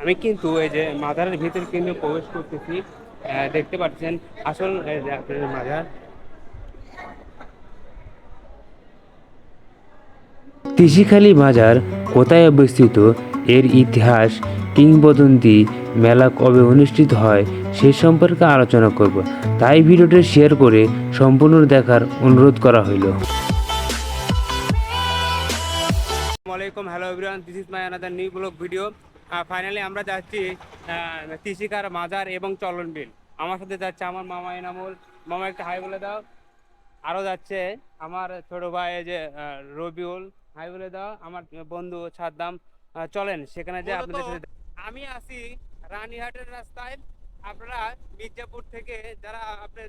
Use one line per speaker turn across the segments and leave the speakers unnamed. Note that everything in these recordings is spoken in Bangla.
আমি কিন্তু এই যে মাজারের ভিতরে কিন্তু প্রবেশ করতেছি দেখতে পাচ্ছেন আসল মাজার। তিসিখালী মাজার কোথায় অবস্থিত এর ইতিহাস কিংবদন্তি মেলা কবে অনুষ্ঠিত হয় সে সম্পর্কে আলোচনা করব। তাই ভিডিওটি শেয়ার করে সম্পূর্ণ দেখার অনুরোধ করা হইল। আসসালামাইকুম hello everyone this is my another new blog video finally আমরা যাচ্ছি তিসিকার মাজার এবং চলন বিল। আমার সাথে যাচ্ছে আমার মামা এনামুল। মামা একটা হাই বলে দাও। আরও যাচ্ছে আমার ছোট ভাই যে রবিউল। হাই বলে দাও। আমার বন্ধু সাদ্দাম চলেন সেখানে যে আপনাদের সাথে আমি আছি রানীহাটের রাস্তায়। আপনারা মির্জাপুর থেকে যারা আপনার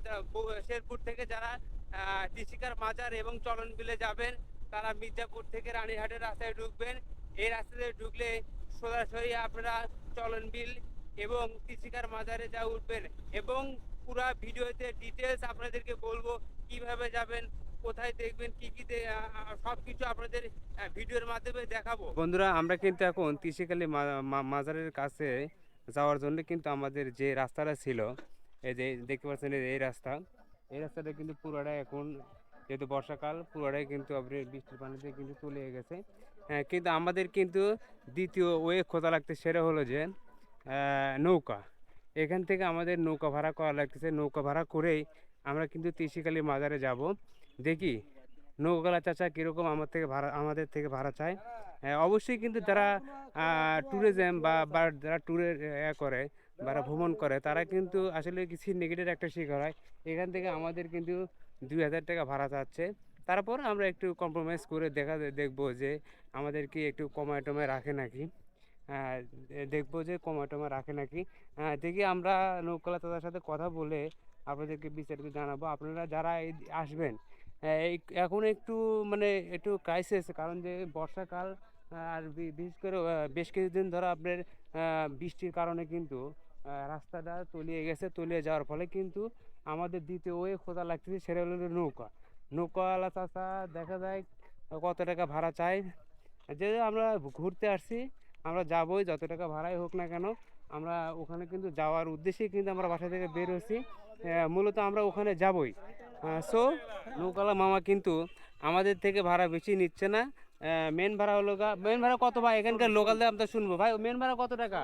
শেরপুর থেকে যারা আহ, তিসিকার মাজার এবং চলন বিলে যাবেন তারা মির্জাপুর থেকে রানীহাটের রাস্তায় ঢুকবেন। এই রাস্তাতে ঢুকলে সোজাসুজি আপনারা চলন বিল এবং তিসিকার মাজারে যা উঠবেন এবং পুরো ভিডিওতে ডিটেলস আপনাদেরকে বলব, কীভাবে যাবেন, কোথায় দেখবেন, কি কি সব কিছু আপনাদের ভিডিওর মাধ্যমে দেখাবো। বন্ধুরা, আমরা কিন্তু এখন তিসিকালি মাজারের কাছে যাওয়ার জন্য কিন্তু আমাদের যে রাস্তাটা ছিল, এই যে দেখতে পাচ্ছেন এই রাস্তা, এই রাস্তাটা কিন্তু পুরোটা এখন যেহেতু বর্ষাকাল পুরোটাই কিন্তু আপনি বৃষ্টির পানিতে কিন্তু চলে গেছে। হ্যাঁ কিন্তু আমাদের কিন্তু দ্বিতীয় ওয়ে খোঁজা লাগতে সেটা হলো যে নৌকা। এখান থেকে আমাদের নৌকা ভাড়া করা লাগতেছে। নৌকা ভাড়া করেই আমরা কিন্তু তিসিকালি মাজারে যাব। দেখি নৌকালা চাচা কীরকম আমার থেকে ভাড়া আমাদের থেকে ভাড়া চায়। হ্যাঁ, অবশ্যই কিন্তু যারা ট্যুরিজম বা বা যারা ট্যুরের করে বা ভ্রমণ করে তারা কিন্তু আসলে কিছু নেগেটিভ একটা শিকার হয়। এখান থেকে আমাদের কিন্তু দুই হাজার টাকা ভাড়া চাচ্ছে। তারপর আমরা একটু কম্প্রোমাইজ করে দেখা দেখব যে আমাদেরকে একটু কমায় টমায় রাখে নাকি। দেখব যে কমায় টমায় রাখে নাকি। দেখি আমরা নৌকালা তাদের সাথে কথা বলে আপনাদেরকে বিস্তারিত জানাব। আপনারা যারা আসবেন এই এখন একটু মানে একটু ক্রাইসিস কারণ যে বর্ষাকাল আর বিশেষ করে বেশ কিছুদিন ধরে আপনার বৃষ্টির কারণে কিন্তু রাস্তাটা তলিয়ে গেছে, তলিয়ে যাওয়ার ফলে কিন্তু আমাদের দ্বিতীয় ওয়ে খোঁজা লাগতেছে, সেটা হলো নৌকা। নৌকাওয়ালা চাষা দেখা যায় কত টাকা ভাড়া চাই যে আমরা ঘুরতে আসছি, আমরা যাবোই, যত টাকা ভাড়াই হোক না কেন, আমরা ওখানে কিন্তু যাওয়ার উদ্দেশ্যেই কিন্তু আমরা বাসা থেকে বের হচ্ছি মূলত আমরা ওখানে যাবই। সো নৌকালা মামা কিন্তু আমাদের থেকে ভাড়া বেশি নিচ্ছে না। মেন ভাড়া হলো মেন ভাড়া কত ভাই? এখানকার লোকাল দাম তো শুনব। ভাই মেন ভাড়া কত টাকা?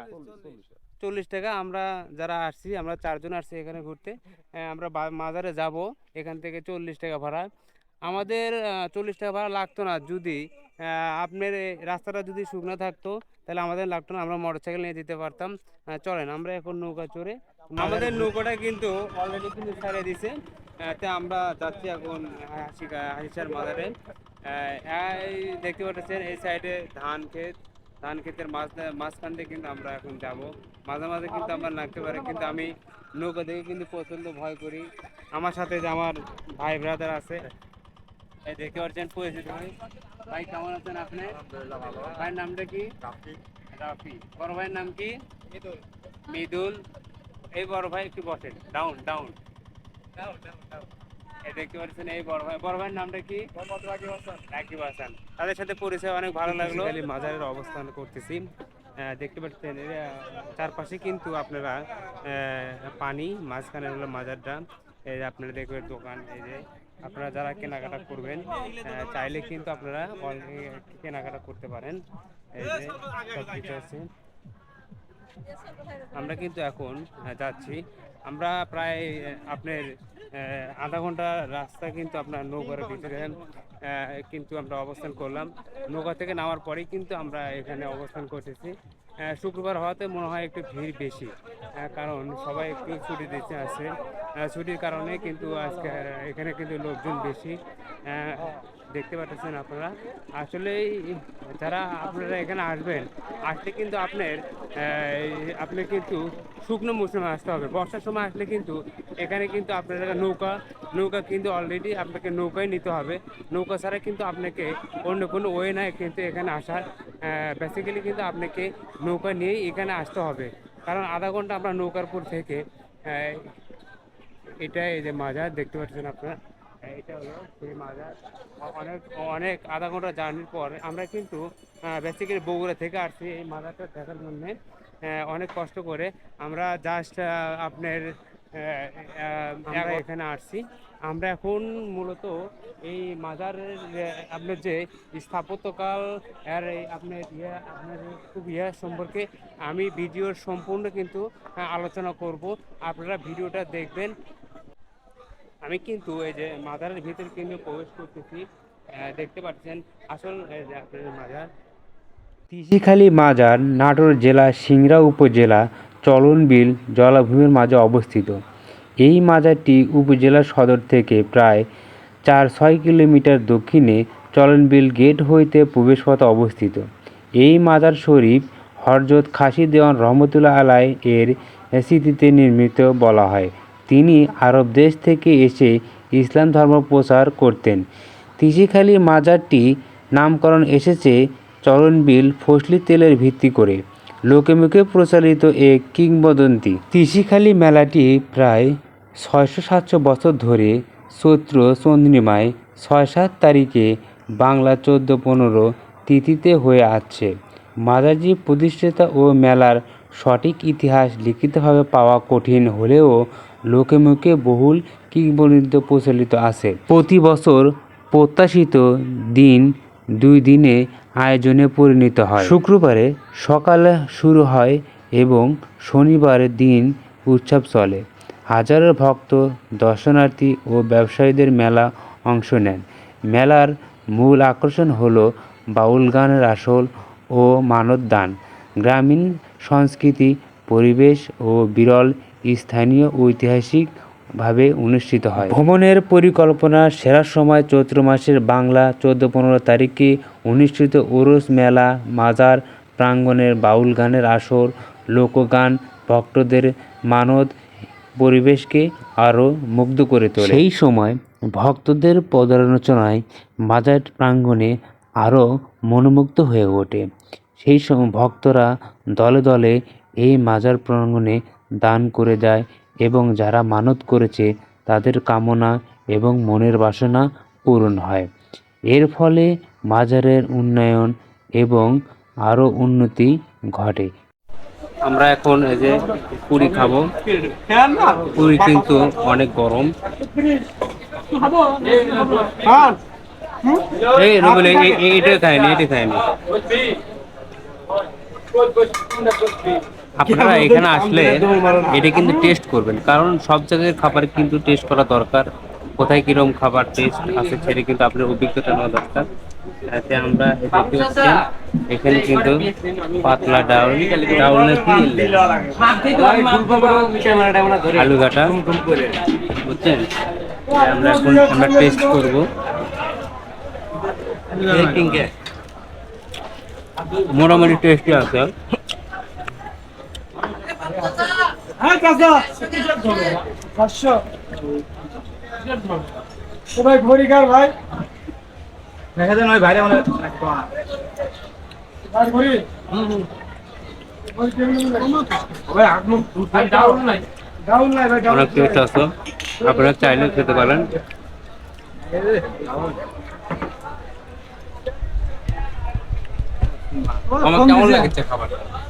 চল্লিশ টাকা আমরা যারা আসছি, আমরা চারজন আসছি এখানে ঘুরতে আমরা মাজারে যাব, এখান থেকে চল্লিশ টাকা ভাড়া। আমাদের চল্লিশ টাকা ভাড়া লাগতো না যদি আপনার রাস্তাটা যদি শুকনো থাকতো, তাহলে আমাদের লাগতো না, আমরা মোটর সাইকেল নিয়ে যেতে পারতাম। চলেন, আমরা এখন নৌকা চড়ে, আমাদের নৌকাটা কিন্তু অলরেডি কিন্তু ছেড়ে দিছে। আমরা যাচ্ছি এখন হাসিকা হাসিসার মাজারে। দেখতে পাচ্ছেন, এই সাইডে ধান ক্ষেত ধান ক্ষেতের মাঝ মাঝখান দিয়ে কিন্তু আমরা এখন যাব। মাঝে মাঝে কিন্তু আমরা নামতে পারি কিন্তু আমি নৌকা দেখে কিন্তু প্রচণ্ড ভয় করি। আমার সাথে যে আমার ভাই ব্রাদার আছে এই দেখতে পাচ্ছেন পরিচিত ভাই ভাই কেমন আছেন আপনি? ভাইয়ের নামটা কি? রাফি। বড় ভাইয়ের নাম কি? মিদুল। এই বড় ভাই একটু বসেন। ডাউন ডাউন এই দেখতে পাচ্ছেন এই বড় ভাই বড় ভাইয়ের নামটা কি? রাকিব হাসান। তাদের সাথে পরিচয় অনেক ভালো লাগল। মাজারের অবস্থান করতেছি। দেখতে পাচ্ছেন চারপাশে কিন্তু আপনারা পানি মাঝখানে হলো মাজারটা। এই যে আপনারা দেখবেন দোকান এই যে আপনারা যারা কেনাকাটা করবেন চাইলে কিন্তু আপনারা কেনাকাটা করতে পারেন। এই যে সব কিছু আছে। আমরা কিন্তু এখন যাচ্ছি। আমরা প্রায় আপনার আধা ঘণ্টা রাস্তা কিন্তু আপনার নৌকার ভিতরে কিন্তু আমরা অবস্থান করলাম। নৌকা থেকে নামার পরেই কিন্তু আমরা এখানে অবস্থান করতেছি। শুক্রবার হওয়াতে মনে হয় একটু ভিড় বেশি কারণ সবাই একটু ছুটি দিতে আসে। ছুটির কারণে কিন্তু আজকে এখানে কিন্তু লোকজন বেশি। দেখতে পাচ্ছেন আপনারা। আসলে যারা আপনারা এখানে আসবেন, আসলে কিন্তু আপনার আপনি কিন্তু শুকনো মৌসুমে আসতে হবে। বর্ষার সময় আসলে কিন্তু এখানে কিন্তু আপনারা নৌকা নৌকা কিন্তু অলরেডি আপনাকে নৌকায় নিতে হবে। নৌকা ছাড়া কিন্তু আপনাকে অন্য কোনো ওয়ে নাই কিন্তু এখানে আসার। বেসিক্যালি কিন্তু আপনাকে নৌকা নিয়েই এখানে আসতে হবে। কারণ আধা ঘণ্টা আমরা নৌকারপুর থেকে এটা এই যে মাজার, দেখতে পাচ্ছেন আপনারা। এটা হলো সেই মাজার অনেক অনেক আধা ঘণ্টা জার্নির পর আমরা কিন্তু বেসিক্যালি বগুড়া থেকে আসছি এই মাজারটা দেখার জন্য। অনেক কষ্ট করে আমরা জাস্ট আপনার আমরা এখানে আসছি। আমরা এখন মূলত এই মাজারের আপনার যে স্থাপত্যকাল আর এই আপনার ইয়ে আপনার খুব ইয়ে সম্পর্কে আমি ভিডিওর সম্পূর্ণ কিন্তু আলোচনা করব। আপনারা ভিডিওটা দেখবেন। আমি কিন্তু এই যে মাজারের ভিতরে কিন্তু প্রবেশ করতেছি দেখতে পাচ্ছেন আসল মাজার।
তিসিখালী মাজার নাটোর জেলা, সিংড়া উপজেলা, চলনবিল জলাভূমির মাঝে অবস্থিত। এই মাজারটি উপজেলা সদর থেকে প্রায় চার ছয় কিলোমিটার দক্ষিণে চলনবিল গেট হইতে প্রবেশপথে অবস্থিত। এই মাজার শরীফ হরজত খাসি দেওয়ান রহমতুল্লাহ আলাই এর স্মৃতিতে নির্মিত বলা হয়। তিনি আরব দেশ থেকে এসে ইসলাম ধর্ম প্রচার করতেন। তিসিখালী মাজারটি নামকরণ এসেছে চরণবিল ফসলি তেলের ভিত্তি করে। লোকে মুখে প্রচারিত এক কিংবদন্তি। তিসিখালী মেলাটি প্রায় ছয়শো সাতশো বছর ধরে চৈত্র চন্দ্রিমায় ছয় সাত তারিখে বাংলা চোদ্দ পনেরো তিথিতে হয়ে আসছে। মাজারজি প্রতিষ্ঠাতা ও মেলার সঠিক ইতিহাস লিখিতভাবে পাওয়া কঠিন হলেও লোকে মুখে বহুল কিংবদন্তি প্রচলিত আছে। প্রতি বছর প্রত্যাশিত দিন দুই দিনে আয়োজনে পরিণত হয়। শুক্রবারে সকালে শুরু হয় এবং শনিবারের দিন উৎসব চলে। হাজারো ভক্ত, দর্শনার্থী ও ব্যবসায়ীদের মেলা অংশ নেন। মেলার মূল আকর্ষণ হল বাউল গানের আসল ও মানত দান। গ্রামীণ সংস্কৃতি পরিবেশ ও বিরল স্থানীয় ঐতিহাসিক ভাবে অনুষ্ঠিত হয়। ভ্রমণের পরিকল্পনা সেরা সময় চৈত্র মাসের বাংলা চোদ্দ পনেরো তারিখে অনুষ্ঠিত ওরস মেলা মাজার প্রাঙ্গণের বাউল গানের আসর লোকগান ভক্তদের মানত পরিবেশকে আরও মুগ্ধ করে তোলে। সেই সময় ভক্তদের পদালোচনায় মাজার প্রাঙ্গণে আরও মনোমুগ্ধ হয়ে ওঠে। সেই সময় ভক্তরা দলে দলে এই মাজার প্রাঙ্গণে দান করে যায় এবং যারা মানত করেছে, তাদের কামনা এবং মনের বাসনা পূরণ হয়। এর ফলে মাজারের উন্নয়ন এবং আরও উন্নতি ঘটে।
আমরা এখন এই যে পুরি খাব। পুরি কিন্তু অনেক গরম। এটা খায়নি এটা আপনারা এখানে আসলে এটা কিন্তু টেস্ট করবেন। কারণ সব জায়গায় খাবার কিন্তু টেস্ট করা দরকার। কোথায় কীরকম খাবার টেস্ট আছে সেটা কিন্তু আপনার অভিজ্ঞতা নেওয়া দরকার। তাতে আমরা দেখতে এখানে কিন্তু পাতলা ডাউল ডাউল নাকি আলু ঘাটা বুঝছেন? আমরা এখন আমরা টেস্ট করব। মোটামুটি টেস্টি আছে
হ্যাঁ চাচা পাঁচশো। কার ভাই
দেখা যায় নয় মানে
ভাই
অনেক আছে? আপনারা চাইলে খেতে পারেন। আমার কেমন লাগছে খাবার
ভাই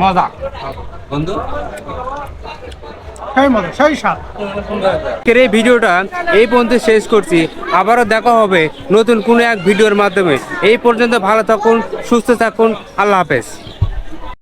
মজা।
বন্ধু? এই ভিডিওটা এই পর্যন্ত শেষ করছি। আবারও দেখা হবে নতুন কোনো এক ভিডিওর মাধ্যমে। এই পর্যন্ত ভালো থাকুন সুস্থ থাকুন। আল্লাহ হাফেজ।